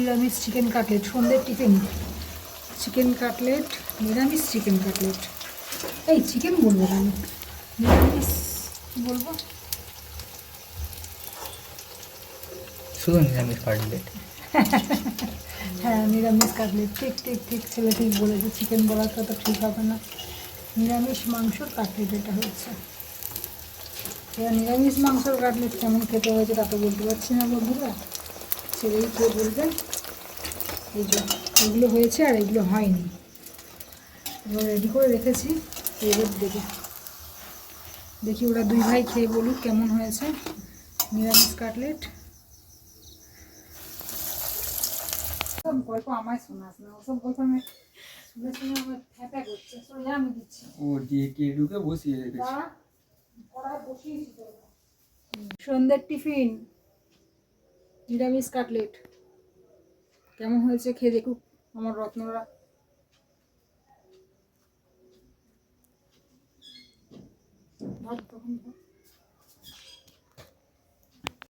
নিরামিষ chicken cutlet সন্ধ্যের tiffin chicken cutlet নিরামিষ চিকেন কাটলেট এই চিকেন বলব কেন? নিরামিষ বলব? শুধু নিরামিষ কাটলেট হ্যাঁ নিরামিষ কাটলেট ঠিক ঠিক ঠিক ছেলে ঠিক বলেছে। চিকেন বলাটা তো ঠিক হবে না। নিরামিষ মাংসর কাটলেট এটা হচ্ছে। এবার নিরামিষ মাংসর কাটলেট কেমন খেতে হয়েছে তা তো বলতে পারছি না বন্ধুরা। ছেলেই কে বলবে? এই যে এগুলো হয়েছে আর এগুলো হয়নি। এবার রেডি করে রেখেছি। এবার দেবে দেখি। ওরা দুই ভাই খেয়ে বলুক কেমন হয়েছে। নিরামিষ কাটলেট। ওসব গল্প আমায় শোনাস না। ওসব গল্প আমি শুনে শুনে আমার ফ্যাপা করছে। সোজা আমি দিচ্ছি। ও দিয়ে ঢুকে বসিয়ে রেখেছে? দাঁড়া, বসিয়েছি সন্ধ্যের টিফিন। নিরামিষ কাটলেট কেমন হয়েছে খেয়ে দেখুক আমার রত্নরা ভাত তখন।